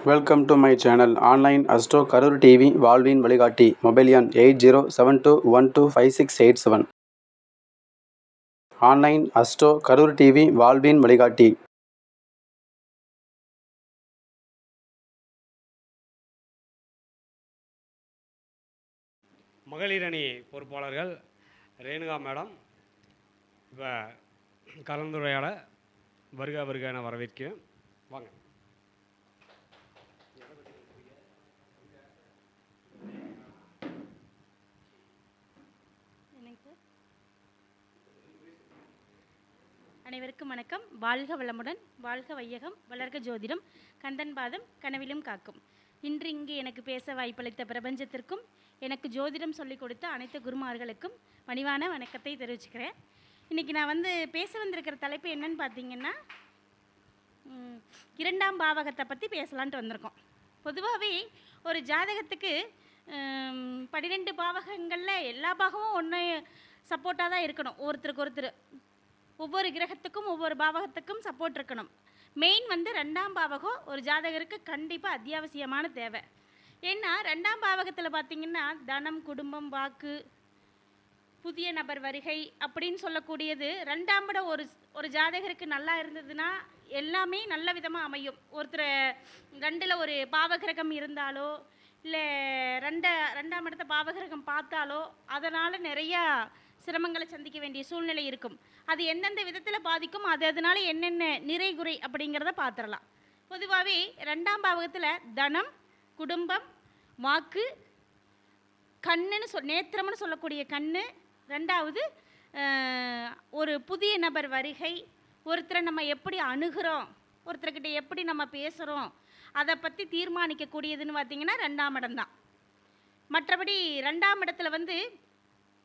Welcome to my channel online astro Karur TV வாழ்வின் வழிகாட்டி mobile எண் eight zero seven two one two five six eight seven online astro Karur TV வாழ்வின் வழிகாட்டி மகளிர் அணி பொறுப்பாளர்கள் ரேணுகா மேடம் இப்போ கலந்துரையாட வருக வருக என வரவேற்கிறேன். வாங்க என்னங்க சார் அனைவருக்கும் வணக்கம். வாழ்க வளமுடன் வாழ்க வையகம் வளர்க ஜோதிடம் கந்தன் பாதம் கனவிலும் காக்கும். இன்று இங்கு எனக்கு பேச வாய்ப்பளித்த பிரபஞ்சத்திற்கும் எனக்கு ஜோதிடம் சொல்லிக் கொடுத்த அனைத்து குருமார்களுக்கும் பணிவான வணக்கத்தை தெரிவிச்சுக்கிறேன். இன்றைக்கி நான் வந்து பேச வந்திருக்கிற தலைப்பு என்னன்னு பார்த்தீங்கன்னா இரண்டாம் பாவகத்தை பற்றி பேசலான்ட்டு வந்திருக்கோம். பொதுவாகவே ஒரு ஜாதகத்துக்கு பன்னிரெண்டு பாவகங்களில் எல்லா பாகமும் ஒன்று சப்போர்ட்டாக தான் இருக்கணும். ஒருத்தருக்கு ஒருத்தர். ஒவ்வொரு கிரகத்துக்கும் ஒவ்வொரு பாவகத்துக்கும் சப்போர்ட் இருக்கணும். மெயின் வந்து ரெண்டாம் பாவகம் ஒரு ஜாதகருக்கு கண்டிப்பாக அத்தியாவசியமான தேவை. ஏன்னா ரெண்டாம் பாவகத்தில் பார்த்தீங்கன்னா தனம் குடும்பம் வாக்கு புதிய நபர் வருகை அப்படின்னு சொல்லக்கூடியது ரெண்டாம் படம் ஒரு ஒரு ஜாதகருக்கு நல்லா இருந்ததுன்னா எல்லாமே நல்ல விதமாக அமையும். ஒருத்தர் ரெண்டில் ஒரு பாவகிரகம் இருந்தாலோ இல்லை ரெண்ட ரெண்டாம் இடத்த பாவகிரகம் பார்த்தாலோ அதனால் நிறையா சிரமங்களை சந்திக்க வேண்டிய சூழ்நிலை இருக்கும். அது எந்தெந்த விதத்தில் பாதிக்கும் அது அதனால என்னென்ன நிறைகுறை அப்படிங்கிறத பார்த்துடலாம் பொதுவாகவே ரெண்டாம் பாவகத்தில் தனம் குடும்பம் வாக்கு கண்ணுன்னு சொல் நேத்திரம்னு சொல்லக்கூடிய கண்ணு. ரெண்டாவது ஒரு புதிய நபர் வருகை ஒருத்தரை நம்ம எப்படி அணுகிறோம் ஒருத்தர்கிட்ட எப்படி நம்ம பேசுகிறோம் அதை பற்றி தீர்மானிக்கக்கூடியதுன்னு பார்த்தீங்கன்னா ரெண்டாம் இடம்தான் மற்றபடி ரெண்டாம் இடத்துல வந்து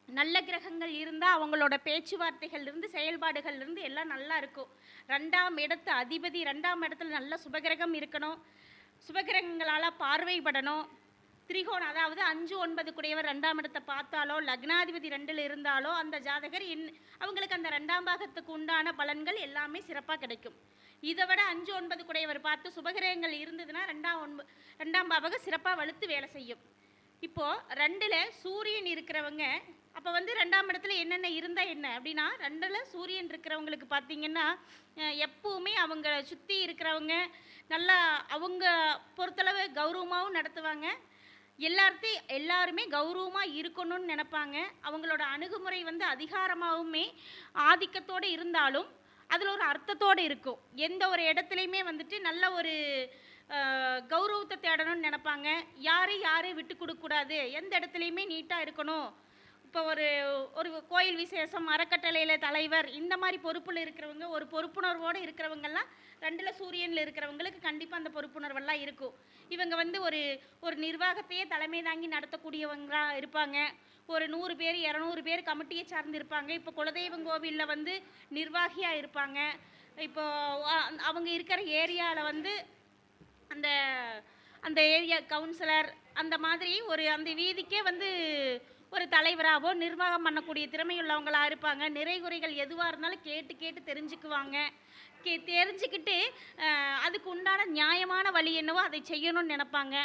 நல்ல கிரகங்கள் இருந்தால் அவங்களோட பேச்சுவார்த்தைகள்லேருந்து செயல்பாடுகள்லேருந்து எல்லாம் நல்லா இருக்கும். ரெண்டாம் இடத்து அதிபதி ரெண்டாம் இடத்துல நல்ல சுபகிரகம் இருக்கணும். சுபகிரகங்களால் பார்வைப்படணும். திரிகோணம் அதாவது அஞ்சு ஒன்பது குடையவர் ரெண்டாம் இடத்தை பார்த்தாலோ லக்னாதிபதி ரெண்டில் இருந்தாலோ அந்த ஜாதகர் இன் அவங்களுக்கு அந்த ரெண்டாம் பாகத்துக்கு உண்டான பலன்கள் எல்லாமே சிறப்பாக கிடைக்கும். இதை விட அஞ்சு ஒன்பது குடையவர் பார்த்து சுபகிரகங்கள் இருந்ததுன்னா ரெண்டாம் ஒன்பது ரெண்டாம் பாவகம் சிறப்பாக வலுத்து வேலை செய்யும். இப்போது ரெண்டில் சூரியன் இருக்கிறவங்க அப்போ வந்து ரெண்டாம் இடத்துல என்னென்ன இருந்தால் என்ன? அப்படின்னா ரெண்டில் சூரியன் இருக்கிறவங்களுக்கு பார்த்தீங்கன்னா எப்பவுமே அவங்க சுற்றி இருக்கிறவங்க நல்லா அவங்க பொறுத்தளவு கௌரவமாகவும் நடத்துவாங்க. எல்லார்த்தையும் எல்லாருமே கௌரவமாக இருக்கணும்னு நினப்பாங்க. அவங்களோட அணுகுமுறை வந்து அதிகாரமாகவுமே ஆதிக்கத்தோடு இருந்தாலும் அதில் ஒரு அர்த்தத்தோடு இருக்கும். எந்த ஒரு இடத்துலையுமே வந்துட்டு நல்ல ஒரு கௌரவத்தை தேடணும்னு நினைப்பாங்க. யாரையும் யாரையும் விட்டு கொடுக்கக்கூடாது எந்த இடத்துலையுமே நீட்டாக இருக்கணும். இப்போ ஒரு ஒரு கோயில் விசேஷம் அறக்கட்டளையில் தலைவர் இந்த மாதிரி பொறுப்பில் இருக்கிறவங்க ஒரு பொறுப்புணர்வோடு இருக்கிறவங்கெல்லாம் ரெண்டில் சூரியனில் இருக்கிறவங்களுக்கு கண்டிப்பாக அந்த பொறுப்புணர்வெல்லாம் இருக்கும். இவங்க வந்து ஒரு ஒரு நிர்வாகத்தையே தலைமை தாங்கி நடத்தக்கூடியவங்களாக இருப்பாங்க. ஒரு நூறு பேர் இரநூறு பேர் கமிட்டியை சார்ந்து இருப்பாங்க இப்போ குலதெய்வம் கோவிலில் வந்து நிர்வாகியாக இருப்பாங்க. இப்போ அவங்க இருக்கிற ஏரியாவில் வந்து அந்த அந்த ஏரியா கவுன்சிலர் அந்த மாதிரி ஒரு அந்த வீதிக்கே வந்து ஒரு தலைவராகவோ நிர்வாகம் பண்ணக்கூடிய திறமையுள்ளவங்களாக இருப்பாங்க. நிறைகுறைகள் எதுவாக இருந்தாலும் கேட்டு கேட்டு தெரிஞ்சுக்குவாங்க. கே தெரிஞ்சுக்கிட்டு அதுக்கு உண்டான நியாயமான வழி என்னவோ அதை செய்யணும்னு நினைப்பாங்க.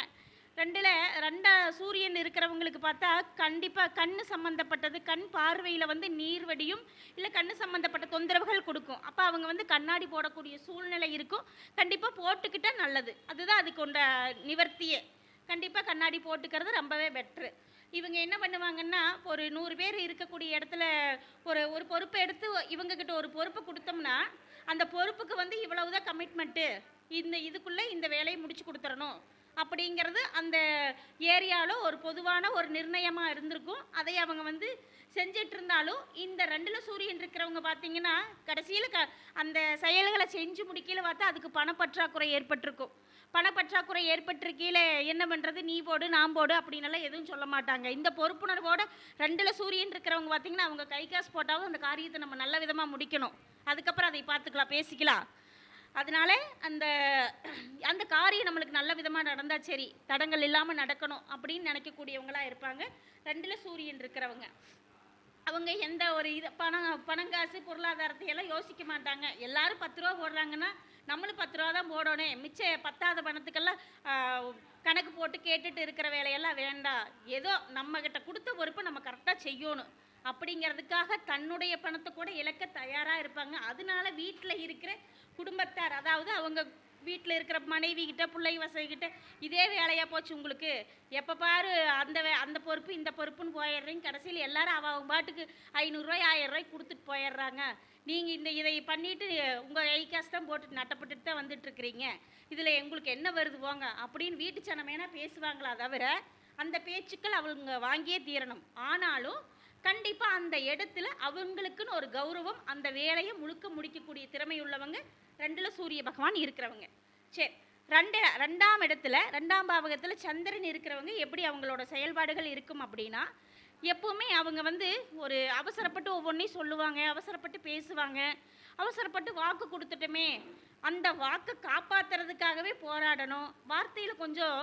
ரெண்டில் ரெண்டா சூரியன் இருக்கிறவங்களுக்கு பார்த்தா கண்டிப்பாக கண் சம்மந்தப்பட்டது கண் பார்வையில் வந்து நீர் வடியும் இல்லை கண் சம்மந்தப்பட்ட தொந்தரவுகள் கொடுக்கும். அப்போ அவங்க வந்து கண்ணாடி போடக்கூடிய சூழ்நிலை இருக்கும். கண்டிப்பாக போட்டுக்கிட்டால் நல்லது. அதுதான் அதுக்கு உண்ட நிவர்த்தியே. கண்டிப்பாக கண்ணாடி போட்டுக்கிறது ரொம்பவே பெட்ரு. இவங்க என்ன பண்ணுவாங்கன்னா ஒரு நூறு பேர் இருக்கக்கூடிய இடத்துல ஒரு ஒரு பொறுப்பை எடுத்து இவங்கக்கிட்ட ஒரு பொறுப்பை கொடுத்தோம்னா அந்த பொறுப்புக்கு வந்து இவ்வளவுதான் கமிட்மெண்ட்டு இந்த இதுக்குள்ளே இந்த வேலையை முடிச்சு கொடுத்துறணும். அப்படிங்கிறது அந்த ஏரியாவில் ஒரு பொதுவான ஒரு நிர்ணயமாக இருந்திருக்கும். அதை அவங்க வந்து செஞ்சிட்டு இருந்தாலும் இந்த ரெண்டில் சூரியன் இருக்கிறவங்க பார்த்தீங்கன்னா கடைசியில் க அந்த செயல்களை செஞ்சு முடிக்கல பார்த்தா அதுக்கு பணப்பற்றாக்குறை ஏற்பட்டிருக்கும். பணப்பற்றாக்குறை ஏற்பட்டிருக்கீழே என்ன பண்ணுறது நீ போடு நான் போடு அப்படின்னலாம் எதுவும் சொல்ல மாட்டாங்க. இந்த பொறுப்புணர்வோட ரெண்டில் சூரியன் இருக்கிறவங்க பார்த்தீங்கன்னா அவங்க கை காசு போட்டாலும் அந்த காரியத்தை நம்ம நல்ல விதமாக முடிக்கணும். அதுக்கப்புறம் அதை பார்த்துக்கலாம் பேசிக்கலாம். அதனால அந்த அந்த காரியம் நம்மளுக்கு நல்ல விதமாக நடந்தால் சரி தடங்கள் இல்லாமல் நடக்கணும் அப்படின்னு நினைக்கக்கூடியவங்களாக இருப்பாங்க. ரெண்டில் சூரியன் இருக்கிறவங்க. அவங்க எந்த ஒரு இது பணம் பணங்காசு பொருளாதாரத்தை எல்லாம் யோசிக்க மாட்டாங்க. எல்லாரும் பத்து ரூபா போடுறாங்கன்னா நம்மளும் பத்து ரூபா தான் போடணும். மிச்ச பத்தாத பணத்துக்கெல்லாம் கணக்கு போட்டு கேட்டுட்டு இருக்கிற வேலையெல்லாம் வேண்டாம். ஏதோ நம்மக்கிட்ட கொடுத்த பொறுப்பை நம்ம கரெக்டாக செய்யணும். அப்படிங்கிறதுக்காக தன்னுடைய பணத்தை கூட இழக்க தயாராக இருப்பாங்க. அதனால வீட்டில் இருக்கிற குடும்பத்தார் அதாவது அவங்க வீட்டில் இருக்கிற மனைவி கிட்ட பிள்ளை வசதிக்கிட்ட இதே வேலையாக போச்சு உங்களுக்கு? எப்போ பாரு அந்த வே அந்த பொறுப்பு இந்த பொறுப்புன்னு போயிடுறீங்க. கடைசியில் எல்லாரும் அவ அவங்க பாட்டுக்கு ஐநூறுரூவாய் ஆயிரரூவாய் கொடுத்துட்டு போயிடுறாங்க. நீங்கள் இந்த இதை பண்ணிட்டு உங்கள் கை காசு தான் போட்டு நட்டப்பட்டுட்டு தான் வந்துட்டுருக்கிறீங்க இதில் எங்களுக்கு என்ன வருது போங்க? அப்படின்னு வீட்டு சனமேனா பேசுவாங்களா தவிர அந்த பேச்சுக்கள் அவங்க வாங்கியே தீரணும். ஆனாலும் கண்டிப்பாக அந்த இடத்துல அவங்களுக்குன்னு ஒரு கௌரவம் அந்த வேலையை முழுக்க முடிக்கக்கூடிய திறமை உள்ளவங்க ரெண்டில் சூரிய பகவான் இருக்கிறவங்க. சரி ரெண்டு ரெண்டாம் இடத்துல ரெண்டாம் பாவகத்தில் சந்திரன் இருக்கிறவங்க எப்படி அவங்களோட செயல்பாடுகள் இருக்கும் அப்படின்னா எப்போவுமே அவங்க வந்து ஒரு அவசரப்பட்டு ஒவ்வொன்றையும் சொல்லுவாங்க அவசரப்பட்டு பேசுவாங்க அவசரப்பட்டு வாக்கு கொடுத்துட்டோமே அந்த வாக்கை காப்பாற்றுறதுக்காகவே போராடணும். வார்த்தையில் கொஞ்சம்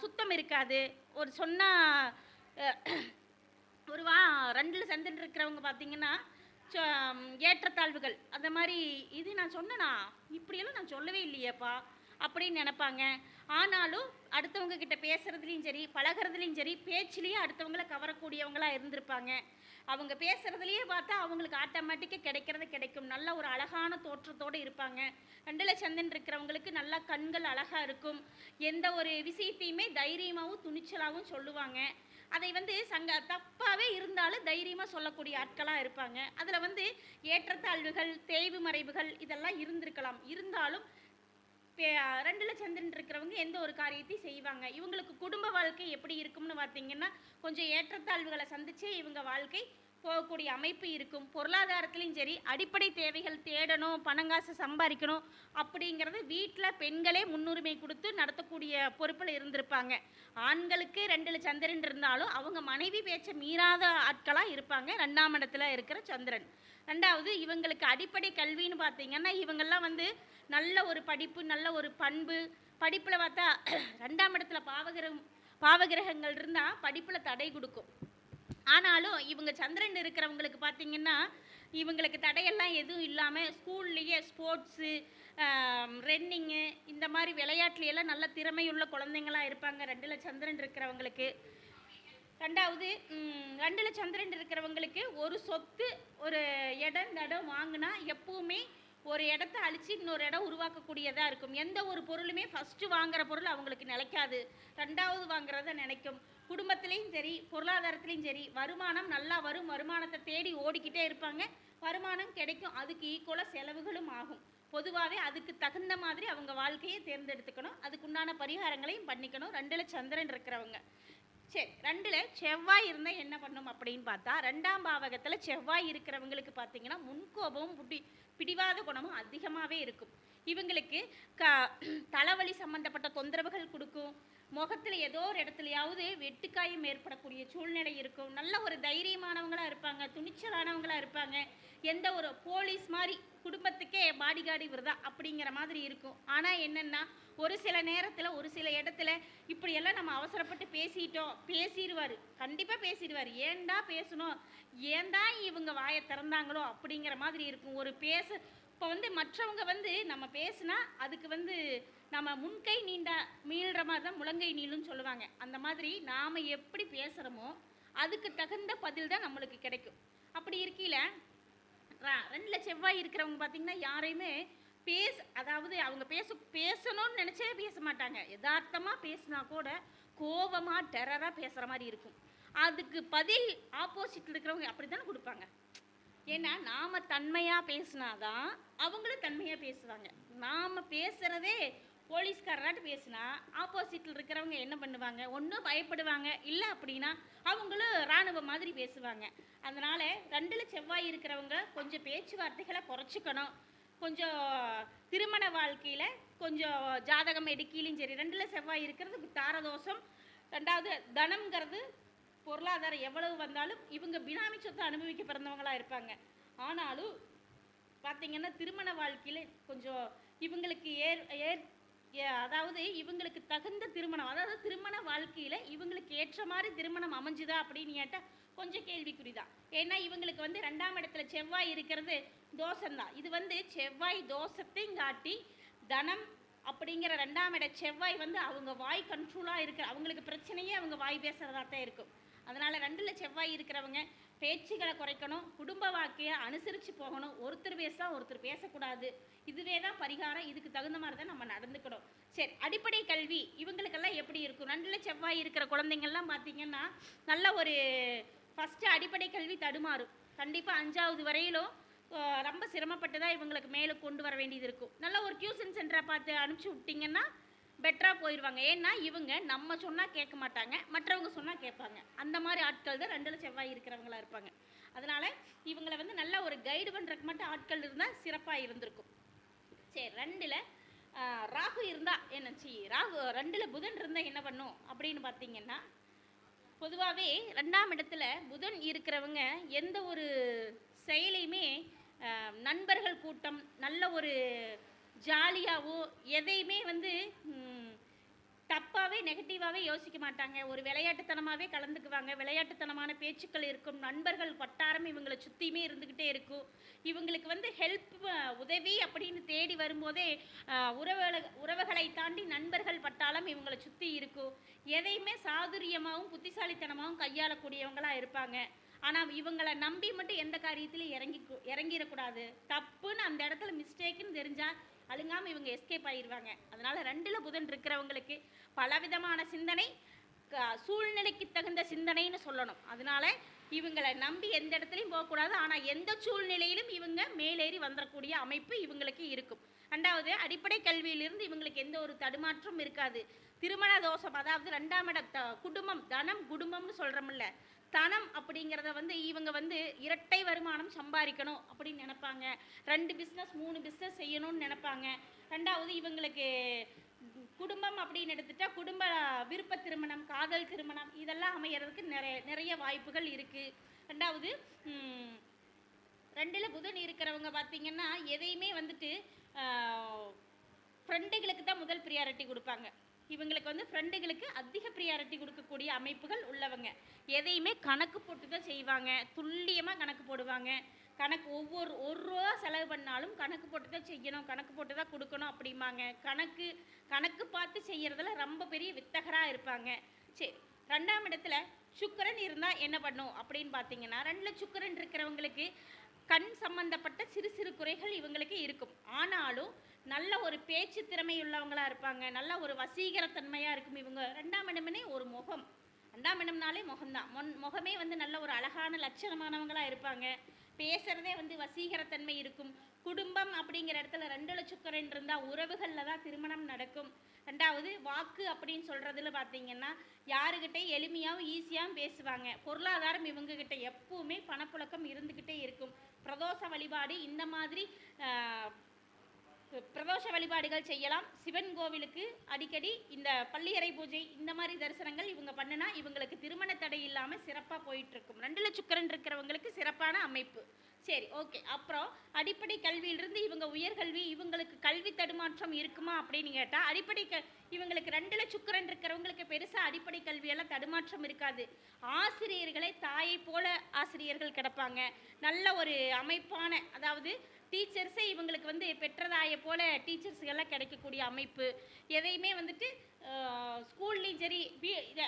சுத்தம் இருக்காது. ஒரு சொன்னால் ஒரு வா ரெண்டில் சந்திரன் இருக்கிறவங்க பார்த்தீங்கன்னா ஏற்றத்தாழ்வுகள். அந்த மாதிரி இது நான் சொன்னேனா? இப்படியெல்லாம் நான் சொல்லவே இல்லையேப்பா அப்படின்னு நினைப்பாங்க. ஆனாலும் அடுத்தவங்க கிட்ட பேசுறதுலையும் சரி பழகுறதுலையும் சரி பேச்சுலேயும் அடுத்தவங்கள கவரக்கூடியவங்களாக இருந்திருப்பாங்க. அவங்க பேசுகிறதுலையே பார்த்தா அவங்களுக்கு ஆட்டோமேட்டிக்காக கிடைக்கிறது கிடைக்கும். நல்ல ஒரு அழகான தோற்றத்தோடு இருப்பாங்க. ரெண்டில் சந்தன் இருக்கிறவங்களுக்கு நல்லா கண்கள் அழகாக இருக்கும். எந்த ஒரு விஷயத்தையுமே தைரியமாகவும் துணிச்சலாகவும் சொல்லுவாங்க. அதை வந்து சங்க தப்பாகவே இருந்தாலும் தைரியமாக சொல்லக்கூடிய ஆட்களாக இருப்பாங்க. அதில் வந்து ஏற்றத்தாழ்வுகள் தேய்வு மறைவுகள் இதெல்லாம் இருந்திருக்கலாம். இருந்தாலும் பே- சந்திரன் இருக்கிறவங்க எந்த ஒரு காரியத்தையும் செய்வாங்க. இவங்களுக்கு குடும்ப வாழ்க்கை எப்படி இருக்கும்னு பார்த்தீங்கன்னா கொஞ்சம் ஏற்றத்தாழ்வுகளை சந்திச்சே இவங்க வாழ்க்கை போகக்கூடிய அமைப்பு இருக்கும். பொருளாதாரத்துலேயும் சரி அடிப்படை தேவைகள் தேடணும் பணங்காசு சம்பாதிக்கணும் அப்படிங்கிறது வீட்டில் பெண்களே முன்னுரிமை கொடுத்து நடத்தக்கூடிய பொறுப்பில் இருந்திருப்பாங்க. ஆண்களுக்கு ரெண்டில் சந்திரன் இருந்தாலும் அவங்க மனைவி பேச்சை மீறாத ஆட்களாக இருப்பாங்க. ரெண்டாம் இடத்துல இருக்கிற சந்திரன். ரெண்டாவது இவங்களுக்கு அடிப்படை கல்வின்னு பார்த்தீங்கன்னா இவங்கெல்லாம் வந்து நல்ல ஒரு படிப்பு நல்ல ஒரு பண்பு. படிப்பில் பார்த்தா ரெண்டாம் இடத்துல பாவகிரகம் பாவகிரகங்கள் இருந்தால் படிப்பில் தடை கொடுக்கும். ஆனாலும் இவங்க சந்திரன் இருக்கிறவங்களுக்கு பார்த்தீங்கன்னா இவங்களுக்கு தடையெல்லாம் எதுவும் இல்லாமல் ஸ்கூல்லையே ஸ்போர்ட்ஸு ரன்னிங்கு இந்த மாதிரி விளையாட்டுலையெல்லாம் நல்ல திறமையுள்ள குழந்தைங்களா இருப்பாங்க. ரெண்டில் சந்திரன் இருக்கிறவங்களுக்கு. ரெண்டாவது ரெண்டில் சந்திரன் இருக்கிறவங்களுக்கு ஒரு சொத்து ஒரு இடம் இடம் வாங்கினா எப்பவுமே ஒரு இடத்த அழிச்சு இன்னொரு இடம் உருவாக்கக்கூடியதாக இருக்கும். எந்த ஒரு பொருளுமே ஃபஸ்ட்டு வாங்குகிற பொருள் அவங்களுக்கு நிலைக்காது. ரெண்டாவது வாங்குறத நினைக்கும். குடும்பத்துலேயும் சரி பொருளாதாரத்துலேயும் சரி வருமானம் நல்லா வரும் வருமானத்தை தேடி ஓடிக்கிட்டே இருப்பாங்க. வருமானம் கிடைக்கும். அதுக்கு ஈக்குவலாக செலவுகளும் ஆகும். பொதுவாகவே அதுக்கு தகுந்த மாதிரி அவங்க வாழ்க்கையை தேர்ந்தெடுத்துக்கணும். அதுக்குண்டான பரிகாரங்களையும் பண்ணிக்கணும். ரெண்டில் சந்திரன் இருக்கிறவங்க. சரி ரெண்டில் செவ்வாய் இருந்தால் என்ன பண்ணும் அப்படின்னு பார்த்தா ரெண்டாம் பாவகத்தில் செவ்வாய் இருக்கிறவங்களுக்கு பார்த்தீங்கன்னா முன்கோபமும் புடி பிடிவாத குணமும் அதிகமாகவே இருக்கும். இவங்களுக்கு க தலைவலி சம்மந்தப்பட்ட தொந்தரவுகள் கொடுக்கும். முகத்தில் ஏதோ ஒரு இடத்துலையாவது வெட்டுக்காயம் ஏற்படக்கூடிய சூழ்நிலை இருக்கும். நல்ல ஒரு தைரியமானவங்களாக இருப்பாங்க துணிச்சலானவங்களாக இருப்பாங்க. எந்த ஒரு போலீஸ் மாதிரி குடும்பத்துக்கே பாடிகார்டு இவர் தான் அப்படிங்கிற மாதிரி இருக்கும். ஆனால் என்னென்னா ஒரு சில நேரத்தில் ஒரு சில இடத்துல இப்படியெல்லாம் நம்ம அவசரப்பட்டு பேசிட்டோம் பேசிடுவார் கண்டிப்பாக பேசிடுவார் ஏன்டா பேசணும்? ஏன்டா இவங்க வாயை திறந்தாங்களோ அப்படிங்கிற மாதிரி இருக்கும். ஒரு பேச இப்போ வந்து மற்றவங்க வந்து நம்ம பேசுனா அதுக்கு வந்து நம்ம முன்கை நீண்டா மீள்கிற மாதிரி தான் முழங்கை நீளுன்னு சொல்லுவாங்க. அந்த மாதிரி நாம் எப்படி பேசுகிறோமோ அதுக்கு தகுந்த பதில் தான் நம்மளுக்கு கிடைக்கும். அப்படி இருக்கையில் ரெண்டில் செவ்வாய் இருக்கிறவங்க பார்த்தீங்கன்னா யாரையுமே பேச அதாவது அவங்க பேச பேசணும்னு நினச்சே பேச மாட்டாங்க. யதார்த்தமாக பேசினா கூட கோவமாக டெரராக பேசுகிற மாதிரி இருக்கும். அதுக்கு பதில் ஆப்போசிட்டில் இருக்கிறவங்க அப்படி தானே கொடுப்பாங்க. ஏன்னா நாம் தன்மையாக பேசினாதான் அவங்களும் தன்மையாக பேசுவாங்க. நாம் பேசுகிறதே போலீஸ்காரராட்டு பேசினா ஆப்போசிட்டில் இருக்கிறவங்க என்ன பண்ணுவாங்க? ஒன்றும் பயப்படுவாங்க. இல்லை அப்படின்னா அவங்களும் இராணுவ மாதிரி பேசுவாங்க. அதனால் ரெண்டில் செவ்வாய் இருக்கிறவங்க கொஞ்சம் பேச்சுவார்த்தைகளை குறைச்சிக்கணும். கொஞ்சம் திருமண வாழ்க்கையில் கொஞ்சம் ஜாதகம் எடுக்கிலையும் சரி ரெண்டில் செவ்வாய் இருக்கிறது தாரதோஷம். ரெண்டாவது தனம்ங்கிறது பொருளாதாரம் எவ்வளவு வந்தாலும் இவங்க பினாமி சொத்தை அனுபவிக்க பிறந்தவங்களாக இருப்பாங்க. ஆனாலும் பார்த்திங்கன்னா திருமண வாழ்க்கையில் கொஞ்சம் இவங்களுக்கு ஏர் ஏர் அதாவது இவங்களுக்கு தகுந்த திருமணம் அதாவது திருமண வாழ்க்கையில் இவங்களுக்கு ஏற்ற மாதிரி திருமணம் அமைஞ்சுதா அப்படின்னு கேட்டால் கொஞ்சம் கேள்விக்குறிதான். ஏன்னா இவங்களுக்கு வந்து ரெண்டாம் இடத்துல செவ்வாய் இருக்கிறது தோஷம்தான். இது வந்து செவ்வாய் தோஷத்தையும் காட்டி தனம் அப்படிங்கிற ரெண்டாம் இட செவ்வாய் வந்து அவங்க வாய் கண்ட்ரோலாக இருக்கிற அவங்களுக்கு பிரச்சனையே அவங்க வாய் பேசுகிறதா தான் இருக்கும். அதனால் ரெண்டில் செவ்வாய் இருக்கிறவங்க பேச்சுகளை குறைக்கணும் குடும்ப வாழ்க்கையை அனுசரித்து போகணும். ஒருத்தர் பேசா ஒருத்தர் பேசக்கூடாது. இதுவே தான் பரிகாரம். இதுக்கு தகுந்த மாதிரி தான் நம்ம நடந்துக்கணும். சரி அடிப்படை கல்வி. இவங்களுக்கெல்லாம் எப்படி இருக்கும்? ரெண்டில் செவ்வாய் இருக்கிற குழந்தைங்கள்லாம் பார்த்தீங்கன்னா நல்ல ஒரு ஃபஸ்ட்டு அடிப்படை கல்வி தடுமாறும். கண்டிப்பாக அஞ்சாவது வரையிலும் ரொம்ப சிரமப்பட்டு தான் இவங்களுக்கு மேலே கொண்டு வர வேண்டியது இருக்கும். நல்ல ஒரு டியூஷன் சென்டரை பார்த்து அனுப்பிச்சி விட்டிங்கன்னா பெட்டராக போயிடுவாங்க ஏன்னா இவங்க நம்ம சொன்னால் கேட்க மாட்டாங்க மற்றவங்க சொன்னால் கேட்பாங்க. அந்த மாதிரி ஆட்கள் தான் ரெண்டில் செவ்வாய் இருக்கிறவங்களா இருப்பாங்க. அதனால் இவங்களை வந்து நல்லா ஒரு கைடு பண்ணுறக்கு மட்டும் ஆட்கள் இருந்தால் சிறப்பாக இருந்திருக்கும். சரி ரெண்டில் ராகு இருந்தால் என்ன? சி ராகு ரெண்டில் புதன் இருந்தால் என்ன பண்ணும்? அப்படின்னு பார்த்தீங்கன்னா பொதுவாகவே ரெண்டாம் இடத்துல புதன் இருக்கிறவங்க எந்த ஒரு செயலையுமே நண்பர்கள் கூட்டம் நல்ல ஒரு ஜாலியாகவோ எதையுமே வந்து தப்பாகவே நெகட்டிவாகவே யோசிக்க மாட்டாங்க. ஒரு விளையாட்டுத்தனமாகவே கலந்துக்குவாங்க. விளையாட்டுத்தனமான பேச்சுக்கள் இருக்கும். நண்பர்கள் வட்டாரம் இவங்களை சுற்றியுமே இருந்துக்கிட்டே இருக்கும். இவங்களுக்கு வந்து ஹெல்ப் உதவி அப்படின்னு தேடி வரும்போதே உறவுகளை உறவுகளை தாண்டி நண்பர்கள் பட்டாலும் இவங்களை சுற்றி இருக்கும். எதையுமே சாதுரியமாகவும் புத்திசாலித்தனமாகவும் கையாளக்கூடியவங்களாக இருப்பாங்க. ஆனால் இவங்களை நம்பி மட்டும் எந்த காரியத்திலையும் இறங்கி இறங்கிடக்கூடாது. தப்புன்னு அந்த இடத்துல மிஸ்டேக்குன்னு தெரிஞ்சால் அழுங்காமல் இவங்க எஸ்கேப் ஆயிடுவாங்க அதனால் ரெண்டில் புதன் இருக்கிறவங்களுக்கு பலவிதமான சிந்தனை க- சூழ்நிலைக்கு தகுந்த சிந்தனைன்னு சொல்லணும். அதனால இவங்களை நம்பி எந்த இடத்துலையும் போகக்கூடாது. ஆனால் எந்த சூழ்நிலையிலும் இவங்க மேலேறி வந்துடக்கூடிய அமைப்பு இவங்களுக்கு இருக்கும். ரெண்டாவது அடிப்படை கல்வியிலிருந்து இவங்களுக்கு எந்த ஒரு தடுமாற்றம் இருக்காது. திருமண தோஷம் அதாவது ரெண்டாம் இட த- குடும்பம் தனம் குடும்பம்னு சொல்கிறோம்ல தனம் அப்படிங்கிறத வந்து இவங்க வந்து இரட்டை வருமானம் சம்பாதிக்கணும் அப்படின்னு நினைப்பாங்க. ரெண்டு பிஸ்னஸ் மூணு பிஸ்னஸ் செய்யணும்னு நினைப்பாங்க. ரெண்டாவது இவங்களுக்கு குடும்பம் அப்படின்னு எடுத்துட்டா குடும்ப விருப்ப திருமணம் காதல் திருமணம் இதெல்லாம் அமையறதுக்கு நிறைய நிறைய வாய்ப்புகள் இருக்குது ரெண்டாவது ரெண்டில் புதன் இருக்கிறவங்க பார்த்தீங்கன்னா எதையுமே வந்துட்டு ஃப்ரெண்டுகளுக்கு தான் முதல் ப்ரியாரிட்டி கொடுப்பாங்க. இவங்களுக்கு வந்து ஃப்ரெண்டுகளுக்கு அதிக ப்ரியாரிட்டி கொடுக்கக்கூடிய அமைப்புகள் உள்ளவங்க. எதையுமே கணக்கு போட்டு தான் செய்வாங்க. துல்லியமாக கணக்கு போடுவாங்க. கணக்கு ஒவ்வொரு ஒரு ரூபா செலவு பண்ணாலும் கணக்கு போட்டு தான் செய்யணும். கணக்கு போட்டு தான் கொடுக்கணும் அப்படிம்பாங்க. கணக்கு கணக்கு பார்த்து செய்கிறதுல ரொம்ப பெரிய வித்தகராக இருப்பாங்க. சரி ரெண்டாம் இடத்துல சுக்கரன் இருந்தால் என்ன பண்ணும் அப்படின்னு பார்த்தீங்கன்னா ரெண்டில் சுக்கரன் இருக்கிறவங்களுக்கு கண் சம்பந்தப்பட்ட சிறு சிறு குறைகள் இவங்களுக்கு இருக்கும். ஆனாலும் நல்ல ஒரு பேச்சு திறமையுள்ளவங்களாக இருப்பாங்க. நல்ல ஒரு வசீகரத்தன்மையாக இருக்கும் இவங்க. ரெண்டாம் இடமே ஒரு முகம். ரெண்டாம் இடம்னாலே முகம்தான். முன் முகமே வந்து நல்ல ஒரு அழகான லட்சணமானவங்களாக இருப்பாங்க. பேசுகிறதே வந்து வசீகரத்தன்மை இருக்கும். குடும்பம் அப்படிங்கிற இடத்துல ரெண்டு லட்சக்கரன் இருந்தால் உறவுகளில் தான் திருமணம் நடக்கும். ரெண்டாவது வாக்கு அப்படின்னு சொல்கிறதுல பார்த்தீங்கன்னா யாருக்கிட்டே எளிமையாகவும் ஈஸியாகவும் பேசுவாங்க. பொருளாதாரம் இவங்கக்கிட்ட எப்பவுமே பணப்புழக்கம் இருந்துக்கிட்டே இருக்கும். பிரதோஷ வழிபாடு இந்த மாதிரி பிரதோஷ வழிபாடுகள் செய்யலாம். சிவன் கோவிலுக்கு அடிக்கடி இந்த பள்ளியறை பூஜை இந்த மாதிரி தரிசனங்கள் இவங்க பண்ணுனா இவங்களுக்கு திருமண தடை இல்லாமல் சிறப்பாக போயிட்டுருக்கும். ரெண்டு ரெண்டுல சுக்கரன் இருக்கிறவங்களுக்கு சிறப்பான அமைப்பு. சரி ஓகே அப்புறம் அடிப்படை கல்வியிலிருந்து இவங்க உயர்கல்வி இவங்களுக்கு கல்வி தடுமாற்றம் இருக்குமா அப்படின்னு கேட்டால் அடிப்படை க இவங்களுக்கு ரெண்டு சுக்கரன் இருக்கிறவங்களுக்கு பெருசாக அடிப்படை கல்வியெல்லாம் தடுமாற்றம் இருக்காது. ஆசிரியர்களை தாயை போல ஆசிரியர்கள் கிடப்பாங்க. நல்ல ஒரு அமைப்பான அதாவது டீச்சர்ஸே இவங்களுக்கு வந்து பெற்றதாய போல டீச்சர்ஸ்கெல்லாம் கிடைக்கக்கூடிய அமைப்பு. எதையுமே வந்துட்டு ஸ்கூல்லையும் சரி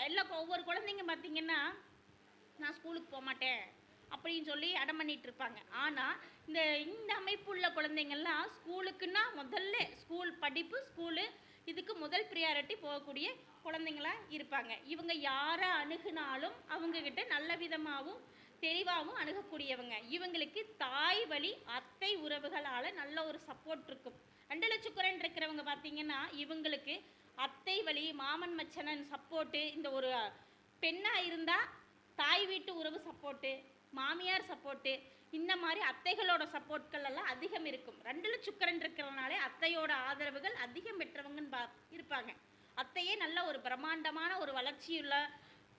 எல்லா ஒவ்வொரு குழந்தைங்க பார்த்தீங்கன்னா நான் ஸ்கூலுக்கு போக மாட்டேன் அப்படின்னு சொல்லி அடம் பண்ணிட்டு இருப்பாங்க. ஆனால் இந்த இந்த அமைப்பு உள்ள குழந்தைங்கள்லாம் ஸ்கூலுக்குன்னா முதல்ல ஸ்கூல் படிப்பு ஸ்கூலு இதுக்கு முதல் ப்ரியாரிட்டி போகக்கூடிய குழந்தைங்களா இருப்பாங்க. இவங்க யாரை அணுகுனாலும் அவங்கக்கிட்ட நல்ல விதமாகவும் தெளிவாகவும் அணுகக்கூடியவங்க. இவங்களுக்கு தாய் வழி அத்தை உறவுகளால் நல்ல ஒரு சப்போர்ட் இருக்கும். ரெண்டு லட்சக்குரன் இருக்கிறவங்க பார்த்தீங்கன்னா இவங்களுக்கு அத்தை வழி மாமன் மச்சனன் சப்போர்ட்டு இந்த ஒரு பெண்ணாக இருந்தால் தாய் வீட்டு உறவு சப்போர்ட்டு மாமியார் சப்போர்ட்டு இந்த மாதிரி அத்தைகளோட சப்போர்ட்கள் எல்லாம் அதிகம் இருக்கும். ரெண்டுல சுக்கரன் இருக்கிறதுனாலே அத்தையோட ஆதரவுகள் அதிகம் பெற்றவங்கன்னு பா இருப்பாங்க. அத்தையே நல்ல ஒரு பிரம்மாண்டமான ஒரு வளர்ச்சியுள்ள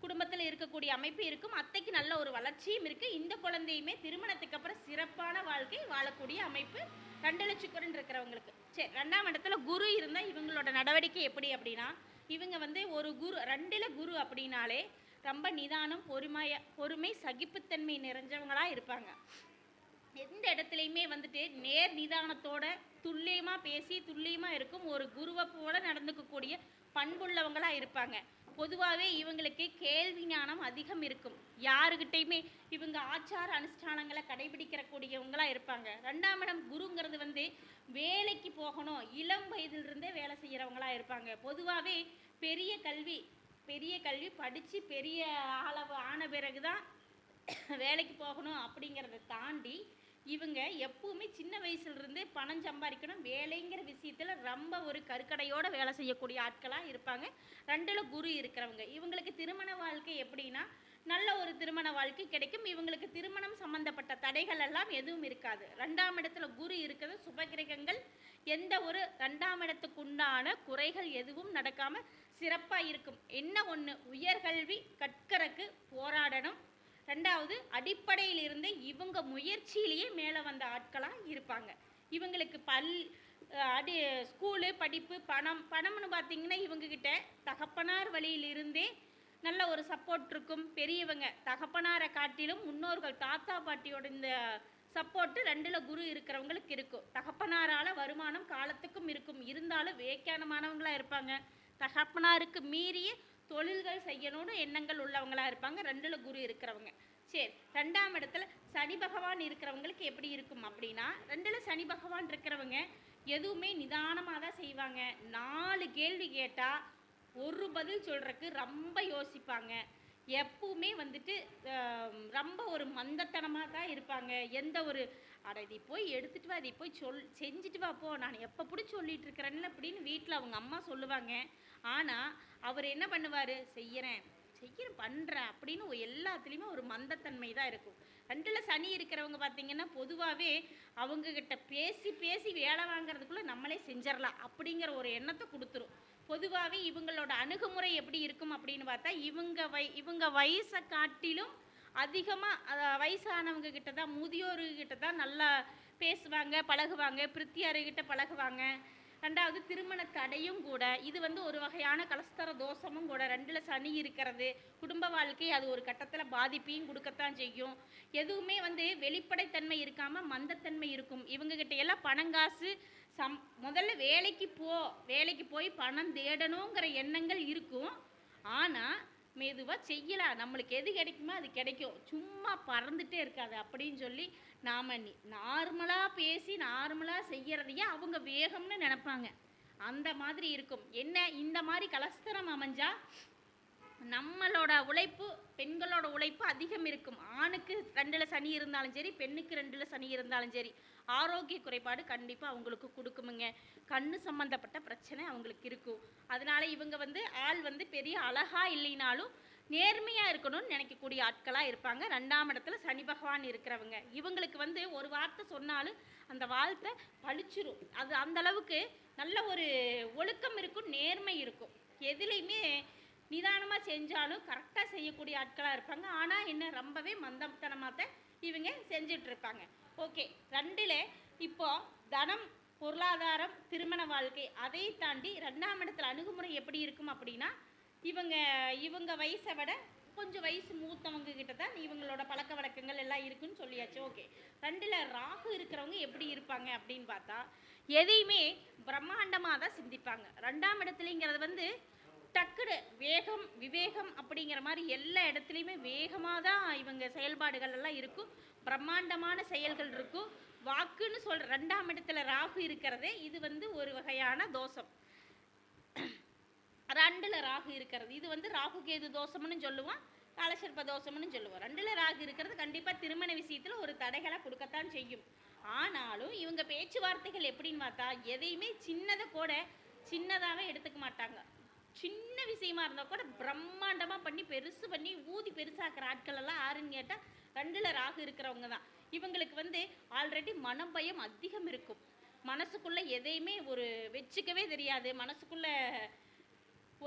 குடும்பத்தில் இருக்கக்கூடிய அமைப்பு இருக்கும். அத்தைக்கு நல்ல ஒரு வளர்ச்சியும் இருக்குது இந்த குழந்தையுமே திருமணத்துக்கு அப்புறம் சிறப்பான வாழ்க்கை வாழக்கூடிய அமைப்பு. ரெண்டு லட்சக்குரன் இருக்கிறவங்களுக்கு. சரி ரெண்டாம் இடத்துல குரு இருந்தால் இவங்களோட நடவடிக்கை எப்படி அப்படின்னா இவங்க வந்து ஒரு குரு ரெண்டில் குரு அப்படின்னாலே ரொம்ப நிதானம் பொறுமைய பொறுமை சகிப்புத்தன்மை நிறைஞ்சவங்களாக இருப்பாங்க. எந்த இடத்துலையுமே வந்துட்டு நேர் நிதானத்தோட துல்லியமாக பேசி துல்லியமாக இருக்கும் ஒரு குருவை போல நடந்துக்கக்கூடிய பண்புள்ளவங்களாக இருப்பாங்க. பொதுவாகவே இவங்களுக்கு கேள்வி ஞானம் அதிகம் இருக்கும். யாருக்கிட்டையுமே இவங்க ஆச்சார அனுஷ்டானங்களை கடைபிடிக்கிறக்கூடியவங்களாக இருப்பாங்க. ரெண்டாம் இடம் குருங்கிறது வந்து வேலைக்கு போகணும் இளம் வயதிலிருந்தே வேலை செய்கிறவங்களா இருப்பாங்க. பொதுவாகவே பெரிய கல்வி பெரிய கல்வி படித்து பெரிய அளவு ஆன பிறகு தான் வேலைக்கு போகணும் அப்படிங்கிறத தாண்டி இவங்க எப்பவுமே சின்ன வயசுலேருந்தே பணம் சம்பாதிக்கணும். வேலைங்கிற விஷயத்தில் ரொம்ப ஒரு கருக்கடையோடு வேலை செய்யக்கூடிய ஆட்களாக இருப்பாங்க. ரெண்டில் குரு இருக்கிறவங்க. இவங்களுக்கு திருமண வாழ்க்கை எப்படின்னா நல்ல ஒரு திருமண வாழ்க்கை கிடைக்கும். இவங்களுக்கு திருமணம் சம்பந்தப்பட்ட தடைகள் எல்லாம் எதுவும் இருக்காது. ரெண்டாம் இடத்துல குரு இருக்கிறது சுபகிரகங்கள் எந்த ஒரு ரெண்டாம் இடத்துக்கு உண்டான குறைகள் எதுவும் நடக்காமல் சிறப்பாக இருக்கும். என்ன ஒன்று உயர்கல்வி கற்கறக்கு போராடணும். ரெண்டாவது அடிப்படையிலிருந்து இவங்க முயற்சியிலேயே மேலே வந்த ஆட்களாக இருப்பாங்க. இவங்களுக்கு பல் அடி ஸ்கூலு படிப்பு பணம் பணம்னு பார்த்தீங்கன்னா இவங்கக்கிட்ட தகப்பனார் வழியிலிருந்தே நல்ல ஒரு சப்போர்ட் இருக்கும். பெரியவங்க தகப்பனாரை காட்டிலும் முன்னோர்கள் தாத்தா பாட்டியோட இந்த சப்போர்ட்டு ரெண்டில் குரு இருக்கிறவங்களுக்கு இருக்கும். தகப்பனாரால் வருமானம் காலத்துக்கும் இருக்கும். இருந்தாலும் வேக்கானமானவங்களாக இருப்பாங்க. தகப்பனாருக்கு மீறிய தொழில்கள் செய்யணும்னு எண்ணங்கள் உள்ளவங்களா இருப்பாங்க. ரெண்டில் குரு இருக்கிறவங்க. சரி ரெண்டாம் இடத்துல சனி பகவான் இருக்கிறவங்களுக்கு எப்படி இருக்கும் அப்படின்னா ரெண்டில் சனி பகவான் இருக்கிறவங்க எதுவுமே நிதானமாக தான் செய்வாங்க. நாலு கேள்வி கேட்டால் ஒரு பதில் சொல்கிறதுக்கு ரொம்ப யோசிப்பாங்க. எப்பவுமே வந்துட்டு ரொம்ப ஒரு மந்தத்தனமாக தான் இருப்பாங்க. எந்த ஒரு அட இதை போய் எடுத்துகிட்டு வா இதை போய் சொல் செஞ்சுட்டு வாப்போ நான் எப்போ பிடி சொல்லிகிட்டு இருக்கிறேன்னு அப்படின்னு வீட்டில் அவங்க அம்மா சொல்லுவாங்க. ஆனால் அவர் என்ன பண்ணுவார்? செய்கிறேன் செய்கிற பண்ணுறேன் அப்படின்னு எல்லாத்துலேயுமே ஒரு மந்தத்தன்மை தான் இருக்கும். ரெண்டில் சனி இருக்கிறவங்க பார்த்திங்கன்னா பொதுவாகவே அவங்கக்கிட்ட பேசி பேசி வேலை வாங்குறதுக்குள்ளே நம்மளே செஞ்சிடலாம் அப்படிங்கிற ஒரு எண்ணத்தை கொடுத்துரும். பொதுவாகவே இவங்களோட அணுகுமுறை எப்படி இருக்கும் அப்படின்னு பார்த்தா இவங்க வை இவங்க வயசை காட்டிலும் அதிகமாக வயசானவங்க கிட்ட தான் முதியோர்கிட்ட தான் நல்லா பேசுவாங்க பழகுவாங்க பிரித்தியார்கிட்ட பழகுவாங்க. ரெண்டாவது திருமண தடையும் கூட இது வந்து ஒரு வகையான கலஸ்தர தோஷமும் கூட. ரெண்டில் சனி இருக்கிறது குடும்ப வாழ்க்கை அது ஒரு கட்டத்தில் பாதிப்பையும் கொடுக்கத்தான் செய்யும். எதுவுமே வந்து வெளிப்படைத்தன்மை இருக்காமல் மந்தத்தன்மை இருக்கும். இவங்ககிட்ட எல்லாம் பணங்காசு சம் முதல்ல வேலைக்கு போ வேலைக்கு போய் பணம் தேடணுங்கிற எண்ணங்கள் இருக்கும். ஆனால் மெதுவாக செய்யலாம் நம்மளுக்கு எது கிடைக்குமோ அது கிடைக்கும். சும்மா பறந்துட்டே இருக்காது. அப்படின்னு சொல்லி நாம் நார்மலாக பேசி நார்மலாக செய்யறதையே அவங்க வேகம்னு நினைப்பாங்க. அந்த மாதிரி இருக்கும். என்ன இந்த மாதிரி கலஸ்தரம் அமைஞ்சா நம்மளோட உழைப்பு பெண்களோட உழைப்பு அதிகம் இருக்கும். ஆணுக்கு ரெண்டில் சனி இருந்தாலும் சரி பெண்ணுக்கு ரெண்டில் சனி இருந்தாலும் சரி ஆரோக்கிய குறைபாடு கண்டிப்பாக அவங்களுக்கு கொடுக்குமுங்க. கண்ணு சம்மந்தப்பட்ட பிரச்சனை அவங்களுக்கு இருக்கும். அதனால இவங்க வந்து ஆள் வந்து பெரிய அழகாக இல்லைனாலும் நேர்மையாக இருக்கணும்னு நினைக்கக்கூடிய ஆட்களாக இருப்பாங்க. ரெண்டாம் இடத்துல சனி பகவான் இருக்கிறவங்க. இவங்களுக்கு வந்து ஒரு வார்த்தை சொன்னாலும் அந்த வார்த்தை பழிச்சிரும். அது அந்த அளவுக்கு நல்ல ஒரு ஒழுக்கம் இருக்கும் நேர்மை இருக்கும். எதுலேயுமே நிதானமாக செஞ்சாலும் கரெக்டாக செய்யக்கூடிய ஆட்களாக இருப்பாங்க. ஆனால் என்ன ரொம்பவே மந்தத்தனமாக தான் இவங்க செஞ்சுட்டு இருப்பாங்க ஓகே ரெண்டில் இப்போ தனம் பொருளாதாரம் திருமண வாழ்க்கை அதை தாண்டி ரெண்டாம் இடத்துல அணுகுமுறை எப்படி இருக்கும் அப்படின்னா இவங்க இவங்க வயசை விட கொஞ்சம் வயசு மூத்தவங்க கிட்ட தான் இவங்களோட பழக்க வழக்கங்கள் எல்லாம் இருக்குன்னு சொல்லியாச்சு. ஓகே ரெண்டில் ராகு இருக்கிறவங்க எப்படி இருப்பாங்க அப்படின்னு பார்த்தா எதையுமே பிரம்மாண்டமாக தான் சிந்திப்பாங்க. ரெண்டாம் இடத்துலங்கிறது வந்து டக்குனு வேகம் விவேகம் அப்படிங்கிற மாதிரி எல்லா இடத்துலையுமே வேகமாக தான் இவங்க செயல்பாடுகள் எல்லாம் இருக்கும். பிரம்மாண்டமான செயல்கள் இருக்கும். வாக்குன்னு சொல்கிற ரெண்டாம் இடத்துல ராகு இருக்கிறதே இது வந்து ஒரு வகையான தோஷம். ரெண்டில் ராகு இருக்கிறது. இது வந்து ராகு கேது தோஷம்னு சொல்லுவோம். காலசர்ப்ப தோஷம்னு சொல்லுவோம். ரெண்டில் ராகு இருக்கிறது கண்டிப்பாக திருமண விஷயத்தில் ஒரு தடைகளை கொடுக்கத்தான் செய்யும். ஆனாலும் இவங்க பேச்சுவார்த்தைகள் எப்படின்னு பார்த்தா எதையுமே சின்னதை கூட சின்னதாகவே எடுத்துக்க மாட்டாங்க. சின்ன விஷயமா இருந்தால் கூட பிரம்மாண்டமாக பண்ணி பெருசு பண்ணி ஊதி பெருசாக்குற ஆட்கள் எல்லாம் யாருன்னு கேட்டால் ரெண்டில் ராகு இருக்கிறவங்க தான். இவங்களுக்கு வந்து ஆல்ரெடி மனபயம் அதிகம் இருக்கும். மனசுக்குள்ளே எதையுமே ஒரு வச்சுக்கவே தெரியாது. மனசுக்குள்ளே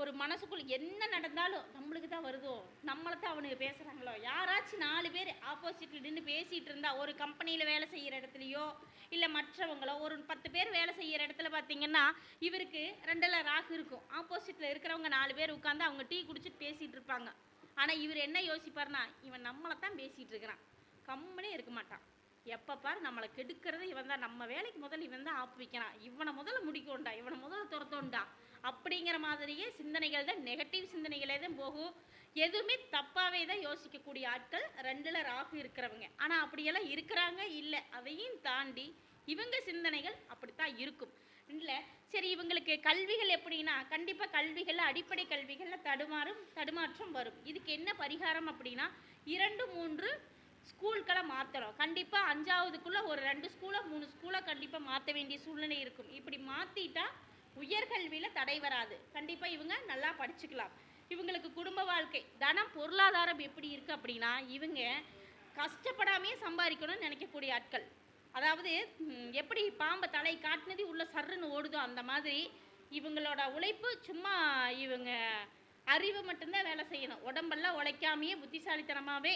ஒரு மனசுக்குள்ள என்ன நடந்தாலும் நம்மளுக்கு தான் வருதோ நம்மளை தான் அவனுக்கு பேசுகிறாங்களோ யாராச்சும் நாலு பேர் ஆப்போசிட்டில் நின்று பேசிகிட்டு இருந்தா ஒரு கம்பெனியில் வேலை செய்கிற இடத்துலையோ இல்லை மற்றவங்களோ ஒரு பத்து பேர் வேலை செய்கிற இடத்துல பார்த்தீங்கன்னா இவருக்கு ரெண்டில் ராகு இருக்கும். ஆப்போசிட்டில் இருக்கிறவங்க நாலு பேர் உட்காந்து அவங்க டீ குடிச்சிட்டு பேசிகிட்டு இருப்பாங்க. ஆனால் இவர் என்ன யோசிப்பார்னா இவன் நம்மளை தான் பேசிகிட்டு இருக்கிறான். கம்முனே இருக்க மாட்டான். எப்போ பாரு நம்மளை கெடுக்கிறது இவன் தான் நம்ம வேலைக்கு முதல்ல இவன் தான் ஆப்பு வைக்கிறான். இவனை முதல்ல முடிக்கோண்டா இவனை முதல்ல துரத்தோண்டா. அப்படிங்கிற மாதிரியே சிந்தனைகள் தான் நெகட்டிவ் சிந்தனைகளே தான் போகும் எதுவுமே தப்பாகவே தான் யோசிக்கக்கூடிய ஆட்கள் ரெண்டில் ராகு இருக்கிறவங்க. ஆனால் அப்படியெல்லாம் இருக்கிறாங்க? இல்லை. அதையும் தாண்டி இவங்க சிந்தனைகள் அப்படித்தான் இருக்கும். இல்லை சரி இவங்களுக்கு கல்விகள் எப்படின்னா கண்டிப்பாக கல்விகளில் அடிப்படை கல்விகளில் தடுமாறும் தடுமாற்றம் வரும். இதுக்கு என்ன பரிகாரம் அப்படின்னா இரண்டு மூன்று ஸ்கூல்களை மாற்றணும் கண்டிப்பாக அஞ்சாவதுக்குள்ளே ஒரு ரெண்டு ஸ்கூலை மூணு ஸ்கூலை கண்டிப்பாக மாற்ற வேண்டிய சூழ்நிலை இருக்கும். இப்படி மாற்றிட்டா உயர்கல்வியில் தடை வராது. கண்டிப்பாக இவங்க நல்லா படிச்சுக்கலாம். இவங்களுக்கு குடும்ப வாழ்க்கை தனம் பொருளாதாரம் எப்படி இருக்குது அப்படின்னா இவங்க கஷ்டப்படாமே சம்பாதிக்கணும்னு நினைக்கக்கூடிய ஆட்கள். அதாவது எப்படி பாம்பை தலை காட்டினது உள்ள சர்றுன்னு ஓடுதோ அந்த மாதிரி இவங்களோட உழைப்பு சும்மா இவங்க அறிவு மட்டும்தான் வேலை செய்யணும். உடம்பெல்லாம் உழைக்காமையே புத்திசாலித்தனமாகவே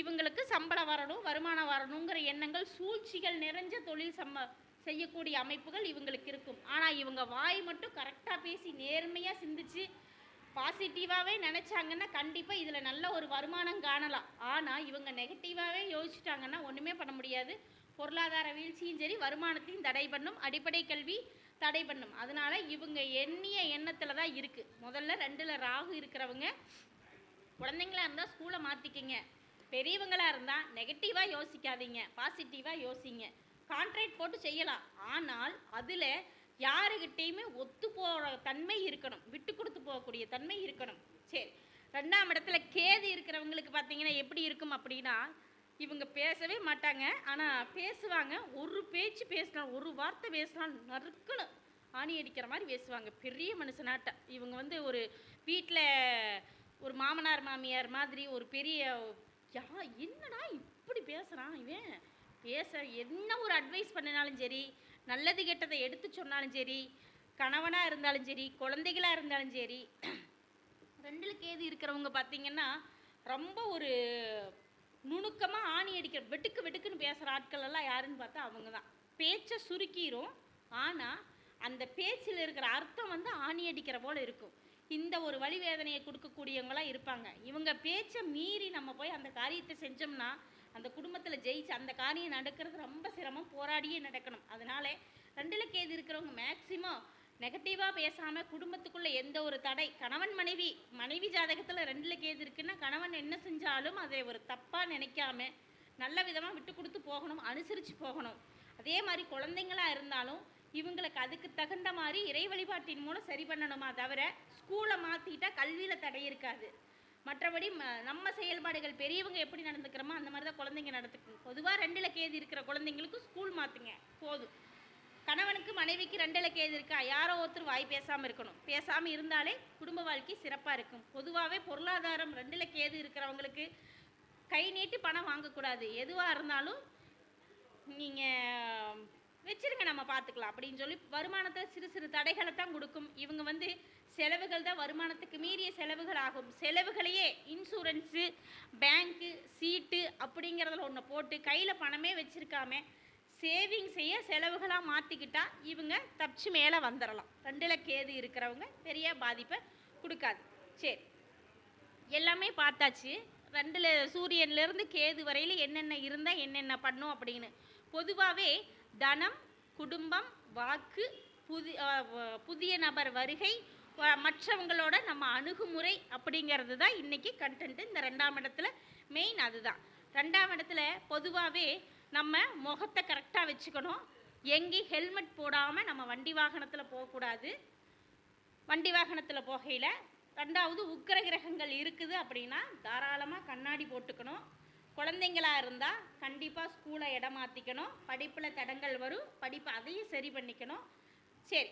இவங்களுக்கு சம்பளம் வரணும் வருமானம் வரணுங்கிற எண்ணங்கள் சூழ்ச்சிகள் நிறைஞ்ச தொழில் சம்ம செய்யக்கூடிய அமைப்புகள் இவங்களுக்கு இருக்கும். ஆனால் இவங்க வாய் மட்டும் கரெக்டாக பேசி நேர்மையாக சிந்திச்சு பாசிட்டிவாகவே நினச்சாங்கன்னா கண்டிப்பாக இதில் நல்ல ஒரு வருமானம் காணலாம். ஆனால் இவங்க நெகட்டிவாகவே யோசிச்சிட்டாங்கன்னா ஒன்றுமே பண்ண முடியாது. பொருளாதார வீழ்ச்சியும் சரி வருமானத்தையும் தடை பண்ணும். அடிப்படை கல்வி தடை பண்ணும். அதனால் இவங்க எண்ணிய எண்ணத்தில் தான் இருக்குது முதல்ல ரெண்டில் ராகு இருக்கிறவங்க குழந்தைங்களா இருந்தால் ஸ்கூலை மாற்றிக்கிங்க பெரியவங்களாக இருந்தால் நெகட்டிவாக யோசிக்காதீங்க. பாசிட்டிவாக யோசிங்க. கான்ட்ராக்ட் போட்டு செய்யலாம். ஆனால் அதில் யாருக்கிட்டேயுமே ஒத்து போகிற தன்மை இருக்கணும். விட்டு கொடுத்து போகக்கூடிய தன்மை இருக்கணும். சரி ரெண்டாம் இடத்துல கேது இருக்கிறவங்களுக்கு பார்த்தீங்கன்னா எப்படி இருக்கும் அப்படின்னா இவங்க பேசவே மாட்டாங்க. ஆனால் பேசுவாங்க. ஒரு பேச்சு பேசலாம் ஒரு வார்த்தை பேசலாம் நறுக்கணும். ஆணி அடிக்கிற மாதிரி பேசுவாங்க. பெரிய மனுஷனாட்ட. இவங்க வந்து ஒரு வீட்டில் ஒரு மாமனார் மாமியார் மாதிரி ஒரு பெரிய யா என்னடா இப்படி பேசுகிறான் இவன்? பேச என்ன ஒரு அட்வைஸ் பண்ணினாலும் சரி நல்லது கெட்டதை எடுத்து சொன்னாலும் சரி கணவனாக இருந்தாலும் சரி குழந்தைகளாக இருந்தாலும் சரி ரெண்டில் கேது இருக்கிறவங்க பார்த்தீங்கன்னா ரொம்ப ஒரு நுணுக்கமாக ஆணி அடிக்கிற வெட்டுக்கு வெட்டுக்குன்னு பேசுகிற ஆட்கள் எல்லாம் யாருன்னு பார்த்தா அவங்க தான் பேச்சை சுருக்கிரும். ஆனால் அந்த பேச்சில் இருக்கிற அர்த்தம் வந்து ஆணி அடிக்கிற போல இருக்கும். இந்த ஒரு வழி வேதனையை கொடுக்கக்கூடியவங்களாம் இருப்பாங்க. இவங்க பேச்சை மீறி நம்ம போய் அந்த காரியத்தை செஞ்சோம்னா அந்த குடும்பத்தில் ஜெயிச்சு அந்த காரியம் நடக்கிறது ரொம்ப சிரமம் போராடியே நடக்கணும். அதனால ரெண்டில் கேது இருக்கிறவங்க மேக்சிமம் நெகட்டிவாக பேசாமல் குடும்பத்துக்குள்ளே எந்த ஒரு தடை கணவன் மனைவி மனைவி ஜாதகத்தில் ரெண்டில் கேது இருக்குன்னா கணவன் என்ன செஞ்சாலும் அதை ஒரு தப்பாக நினைக்காம நல்ல விதமாக விட்டு கொடுத்து போகணும் அனுசரித்து போகணும். அதே மாதிரி குழந்தைங்களா இருந்தாலும் இவங்களுக்கு அதுக்கு தகுந்த மாதிரி இறை வழிபாட்டின் மூலம் சரி பண்ணணுமா தவிர ஸ்கூலை மாற்றிட்டால் கல்வியில் தடை இருக்காது. மற்றபடி நம்ம செயல்பாடுகள் பெரியவங்க எப்படி நடந்துக்கிறோமோ அந்த மாதிரி தான் குழந்தைங்க நடந்துக்கணும் பொதுவாக ரெண்டில் கேது இருக்கிற குழந்தைங்களுக்கு ஸ்கூல் மாற்றுங்க போதும். கணவனுக்கு மனைவிக்கு ரெண்டில் கேது இருக்கா? யாரோ ஒருத்தர் வாய் பேசாமல் இருக்கணும். பேசாமல் இருந்தாலே குடும்ப வாழ்க்கை சிறப்பாக இருக்கும். பொதுவாகவே பொருளாதாரம் ரெண்டில் கேது இருக்கிறவங்களுக்கு கை நீட்டி பணம் வாங்கக்கூடாது. எதுவாக இருந்தாலும் நீங்கள் வச்சிருங்க நம்ம பார்த்துக்கலாம். அப்படின்னு சொல்லி வருமானத்தை சிறு சிறு தடைகளை தான் கொடுக்கும். இவங்க வந்து செலவுகள் தான் வருமானத்துக்கு மீறிய செலவுகள் ஆகும். செலவுகளையே இன்சூரன்ஸு பேங்க்கு சீட்டு அப்படிங்கிறதுல ஒன்று போட்டு கையில் பணமே வச்சிருக்காம சேவிங் செய்ய செலவுகளாக மாற்றிக்கிட்டால் இவங்க தப்பிச்சு மேலே வந்துடலாம் ரெண்டில் கேது இருக்கிறவங்க பெரிய பாதிப்பை கொடுக்காது. சரி. எல்லாமே பார்த்தாச்சு. ரெண்டில் சூரியன்லேருந்து கேது வரையில் என்னென்ன இருந்தால் என்னென்ன பண்ணும் அப்படின்னு. பொதுவாகவே தனம் குடும்பம் வாக்கு புதி புதிய நபர் வருகை மற்றவங்களோட நம்ம அணுகுமுறை அப்படிங்கிறது தான் இன்றைக்கி கண்டென்ட் இந்த ரெண்டாம் இடத்துல மெயின் அதுதான். ரெண்டாம் இடத்துல பொதுவாகவே நம்ம முகத்தை கரெக்டாக வச்சுக்கணும். எங்கேயும் ஹெல்மெட் போடாமல் நம்ம வண்டி வாகனத்தில் போகக்கூடாது. வண்டி வாகனத்தில் போகையில் ரெண்டாவது உக்கிர கிரகங்கள் இருக்குது அப்படின்னா தாராளமாக கண்ணாடி போட்டுக்கணும். குழந்தைங்களாக இருந்தால் கண்டிப்பாக ஸ்கூலை இடம் மாற்றிக்கணும் படிப்பில் தடங்கள் வரும். படிப்பு அதையும் சரி பண்ணிக்கணும். சரி.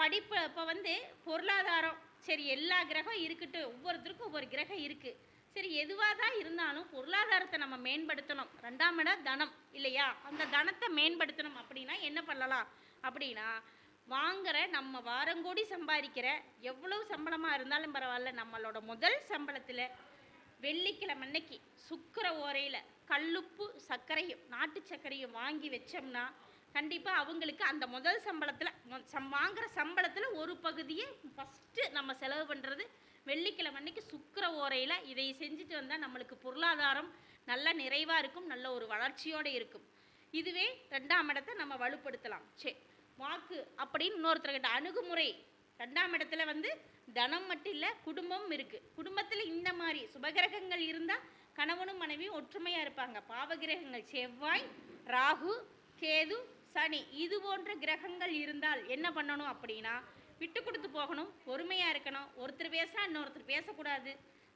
படிப்பு இப்போ வந்து பொருளாதாரம். சரி எல்லா கிரகம் இருக்கட்டும். ஒவ்வொருத்தருக்கும் ஒவ்வொரு கிரகம் இருக்குது சரி எதுவாக தான் இருந்தாலும் பொருளாதாரத்தை நம்ம மேம்படுத்தணும். ரெண்டாம் இடம் தனம் இல்லையா? அந்த தனத்தை மேம்படுத்தணும் அப்படின்னா என்ன பண்ணலாம்? அப்படின்னா வாங்குற நம்ம வாரங்கோடி சம்பாதிக்கிற எவ்வளவு சம்பளமாக இருந்தாலும் பரவாயில்ல நம்மளோட முதல் சம்பளத்தில் வெள்ளிக்கிழமை அன்னைக்கு சுக்கிர ஓரையில் கல்லுப்பு சர்க்கரையும் நாட்டு சர்க்கரையும் வாங்கி வச்சோம்னா கண்டிப்பாக அவங்களுக்கு அந்த முதல் சம்பளத்தில் சம் வாங்குற சம்பளத்தில் ஒரு பகுதியை ஃபஸ்ட்டு நம்ம செலவு பண்ணுறது வெள்ளிக்கிழமை அன்னைக்கு சுக்கிர ஓரையில் இதை செஞ்சுட்டு வந்தால் நம்மளுக்கு பொருளாதாரம் நல்ல நிறைவாக இருக்கும் நல்ல ஒரு வளர்ச்சியோடு இருக்கும். இதுவே ரெண்டாம் இடத்தை நம்ம வலுப்படுத்தலாம். சரி வாக்கு அப்படின்னு இன்னொருத்தர்கிட்ட அணுகுமுறை. ரெண்டாம் இடத்துல வந்து தனம் மட்டும் இல்லை குடும்பமும் இருக்குது குடும்பத்தில் இந்த மாதிரி சுபகிரகங்கள் இருந்தால் கணவனும் மனைவியும் ஒற்றுமையாக இருப்பாங்க. பாவகிரகங்கள் செவ்வாய் ராகு கேது சனி இது போன்ற கிரகங்கள் இருந்தால் என்ன பண்ணணும் அப்படின்னா விட்டு கொடுத்து போகணும். பொறுமையாக இருக்கணும். ஒருத்தர் பேசினா இன்னொருத்தர் பேசக்கூடாது.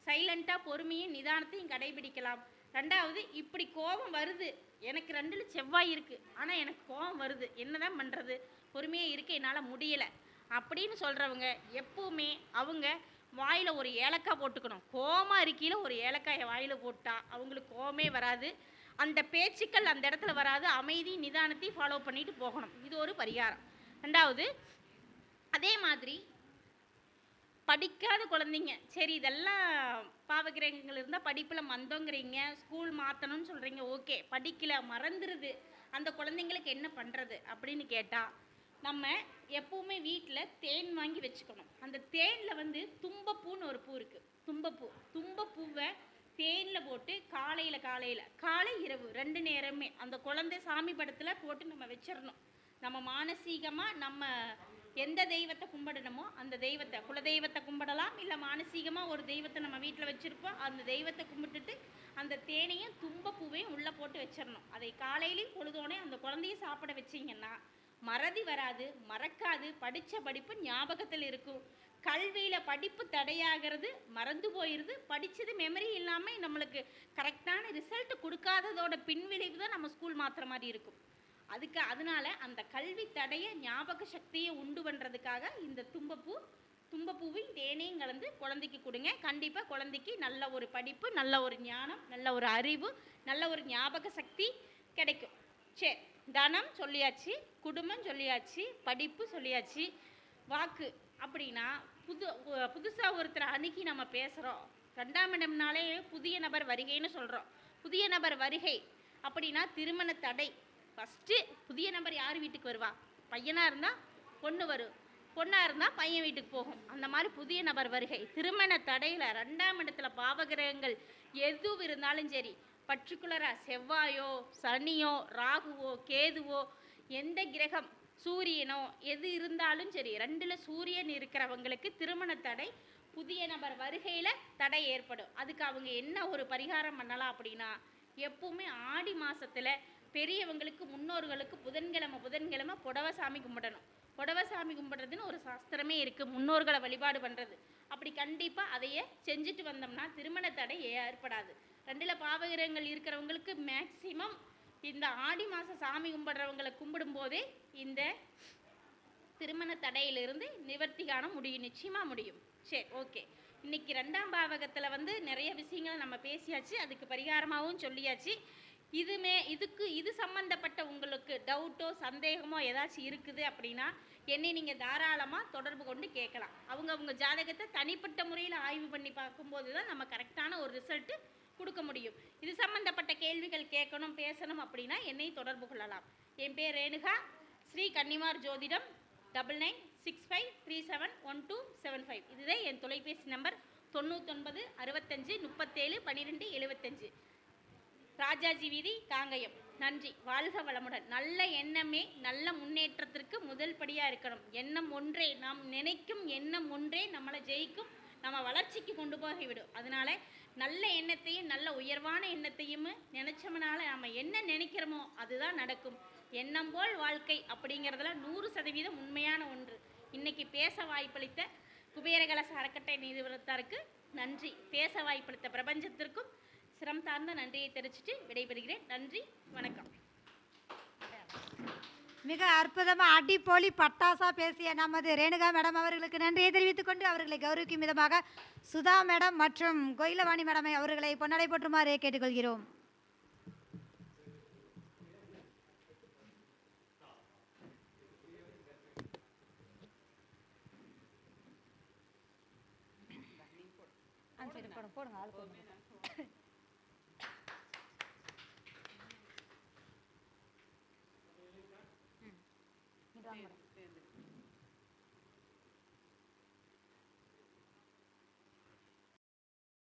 சைலண்ட்டாக பொறுமையும் நிதானத்தையும் கடைபிடிக்கலாம். ரெண்டாவது இப்படி கோபம் வருது. எனக்கு ரெண்டில் செவ்வாய் இருக்குது ஆனால் எனக்கு கோபம் வருது. என்ன தான் பண்ணுறது பொறுமையாக இருக்க என்னால் முடியலை. அப்படின்னு சொல்கிறவங்க எப்பவுமே அவங்க வாயில் ஒரு ஏலக்காய் போட்டுக்கணும். கோமா இருக்கையில் ஒரு ஏலக்காயை வாயில் போட்டால் அவங்களுக்கு கோமே வராது. அந்த பேச்சுக்கள் அந்த இடத்துல வராது. அமைதி நிதானத்தையும் ஃபாலோ பண்ணிட்டு போகணும். இது ஒரு பரிகாரம். ரெண்டாவது அதே மாதிரி படிக்காத குழந்தைங்க சரி இதெல்லாம் பாவகிரகங்கள் இருந்தால் படிப்பில் மந்தங்கிறீங்க ஸ்கூல் மாற்றணும்னு சொல்கிறீங்க ஓகே படிக்கல மறந்துடுது அந்த குழந்தைங்களுக்கு என்ன பண்ணுறது அப்படின்னு கேட்டால் நம்ம எப்பவுமே வீட்டில் தேன் வாங்கி வச்சுக்கணும். அந்த தேனில் வந்து தும்பப்பூன்னு ஒரு பூ இருக்குது தும்பப்பூ. தும்பப்பூவை தேனில் போட்டு காலையில் காலையில் காலை இரவு ரெண்டு நேரமே அந்த குழந்தை சாமி படத்தில் போட்டு நம்ம வச்சிடணும். நம்ம மானசீகமாக நம்ம எந்த தெய்வத்தை கும்பிடணுமோ அந்த தெய்வத்தை குலதெய்வத்தை கும்பிடலாம் இல்லை மானசீகமாக ஒரு தெய்வத்தை நம்ம வீட்டில் வச்சுருப்போம் அந்த தெய்வத்தை கும்பிட்டுட்டு அந்த தேனையும் தும்பப்பூவையும் உள்ளே போட்டு வச்சிடணும். அதை காலையிலையும் பொழுதோனே அந்த குழந்தைய சாப்பிட வச்சிங்கன்னா மறதி வராது மறக்காது படித்த படிப்பு ஞாபகத்தில் இருக்கும். கல்வியில் படிப்பு தடையாகிறது மறந்து போயிடுது படித்தது மெமரி இல்லாமல் நம்மளுக்கு கரெக்டான ரிசல்ட் கொடுக்காததோட பின்விளைவு தான் நம்ம ஸ்கூல் மாற்றுற மாதிரி இருக்கும். அதுக்கு அதனால அந்த கல்வி தடையை ஞாபக சக்தியை உண்டு பண்ணுறதுக்காக இந்த தும்பப்பூ தும்பப்பூவையும் தேனையும் கலந்து குழந்தைக்கு கொடுங்க. கண்டிப்பாக குழந்தைக்கு நல்ல ஒரு படிப்பு நல்ல ஒரு ஞானம் நல்ல ஒரு அறிவு நல்ல ஒரு ஞாபக சக்தி கிடைக்கும். சரி. தனம் சொல்லியாச்சு குடும்பம் சொல்லியாச்சு படிப்பு சொல்லியாச்சு வாக்கு. அப்படின்னா புது புதுசாக ஒருத்தரை அணுகி நம்ம பேசுகிறோம் ரெண்டாம் இடம்னாலே புதிய நபர் வருகைன்னு சொல்கிறோம் புதிய நபர் வருகை அப்படின்னா திருமண தடை. ஃபஸ்ட்டு புதிய நபர் யார் வீட்டுக்கு வருவா? பையனாக இருந்தால் பொண்ணு வரும். பொண்ணாக இருந்தால் பையன் வீட்டுக்கு போகும். அந்த மாதிரி புதிய நபர் வருகை. திருமண தடையில் ரெண்டாம் இடத்துல பாவகிரகங்கள் எதுவும் இருந்தாலும் சரி பர்டிகுலராக செவ்வாயோ சனியோ ராகுவோ கேதுவோ எந்த கிரகம்? சூரியனோ எது இருந்தாலும் சரி ரெண்டில் சூரியன் இருக்கிறவங்களுக்கு திருமண தடை புதிய நபர் வருகையில் தடை ஏற்படும். அதுக்கு அவங்க என்ன ஒரு பரிகாரம் பண்ணலாம் அப்படின்னா எப்பவுமே ஆடி மாதத்தில் பெரியவங்களுக்கு முன்னோர்களுக்கு புதன்கிழமை புதன்கிழமை புடவை சாமி கும்பிடணும். புடவை சாமி கும்பிட்றதுன்னு ஒரு சாஸ்திரமே இருக்குது முன்னோர்களை வழிபாடு பண்ணுறது அப்படி கண்டிப்பாக அதையே செஞ்சுட்டு வந்தோம்னா திருமண தடை ஏற்படாது. ரெண்டில் பாவகிரகங்கள் இருக்கிறவங்களுக்கு மேக்சிமம் இந்த ஆடி மாதம் சாமி கும்பிட்றவங்களை கும்பிடும்போதே இந்த திருமண தடையிலிருந்து நிவர்த்தி காண முடியும் நிச்சயமாக முடியும். சரி ஓகே. இன்னைக்கு ரெண்டாம் பாவகத்தில் வந்து நிறைய விஷயங்களை நம்ம பேசியாச்சு அதுக்கு பரிகாரமாகவும் சொல்லியாச்சு. இதுமே இதுக்கு இது சம்மந்தப்பட்ட உங்களுக்கு டவுட்டோ சந்தேகமோ ஏதாச்சும் இருக்குது அப்படின்னா என்னை நீங்கள் தாராளமாக தொடர்பு கொண்டு கேட்கலாம். அவங்க அவங்க ஜாதகத்தை தனிப்பட்ட முறையில் ஆய்வு பண்ணி பார்க்கும்போது தான் நம்ம கரெக்டான ஒரு ரிசல்ட்டு கொடுக்க முடியும். இது சம்பந்தப்பட்ட கேள்விகள் கேட்கணும் பேசணும் அப்படின்னா என்னை தொடர்பு கொள்ளலாம். என் பேர் ரேணுகா. ஸ்ரீ கன்னிமார் ஜோதிடம். Double nine six five three seven one two seven five. இதுதான் என் தொலைபேசி நம்பர். தொண்ணூத்தொன்பது அறுபத்தஞ்சு முப்பத்தேழு பன்னிரெண்டு எழுபத்தஞ்சு ராஜாஜி வீதி காங்கயம். நன்றி. வாழ்க வளமுடன். நல்ல எண்ணமே நல்ல முன்னேற்றத்திற்கு முதல் படியாக இருக்கணும். எண்ணம் ஒன்றே. நாம் நினைக்கும் எண்ணம் ஒன்றே. நம்மளை ஜெயிக்கும் நம்ம வளர்ச்சிக்கு கொண்டு போகிவிடும். அதனால நல்ல எண்ணத்தையும் நல்ல உயர்வான எண்ணத்தையும் நினச்சோம்னால நம்ம என்ன நினைக்கிறோமோ அதுதான் நடக்கும். எண்ணம் போல் வாழ்க்கை அப்படிங்கிறதுல நூறு சதவீதம் உண்மையான ஒன்று. இன்னைக்கு பேச வாய்ப்பளித்த குபேரகலச அறக்கட்டை நிறுவனத்தாருக்கு நன்றி. பேச வாய்ப்பளித்த பிரபஞ்சத்திற்கும் சிரம் சார்ந்த நன்றியை தெரிவிச்சுட்டு விடைபெறுகிறேன். நன்றி. வணக்கம். மிக அற்புதமாக அடிப்பொலி பட்டாசா பேசிய நமது ரேணுகா மேடம் அவர்களுக்கு நன்றியை தெரிவித்துக் கொண்டு அவர்களை கௌரவிக்கும் விதமாக சுதா மேடம் மற்றும் கோயிலவாணி மேடமை அவர்களை பொன்னடை போற்றுமாறு கேட்டுக்கொள்கிறோம் போடுங்க, போடுங்க, ஆள் போடுங்க.